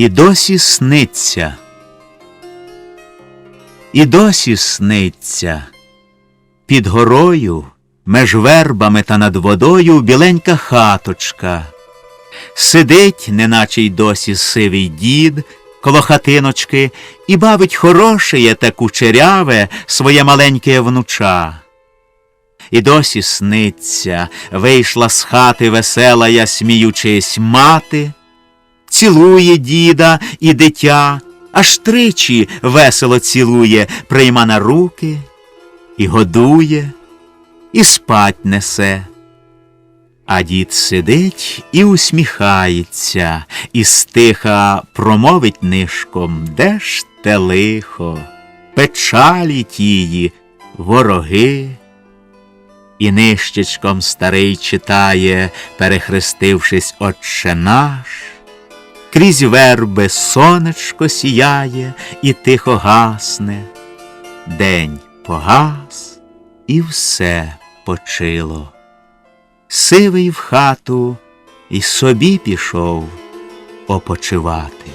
І досі сниться, і досі сниться, під горою, меж вербами та над водою біленька хаточка. Сидить, неначе й досі сивий дід коло хатиночки, і бавить хорошеє та кучеряве своє маленьке внуча. І досі сниться, вийшла з хати весела, я сміючись, мати, цілує діда і дитя, аж тричі весело цілує, прийма на руки, і годує, і спать несе. А дід сидить і усміхається, і стиха промовить нишком, де ж те лихо, печалі тії, вороги. І нищечком старий читає, перехрестившись Отче наш, крізь верби сонечко сіяє і тихо гасне. День погас, і все почило. Сивий в хату і собі пішов опочивати.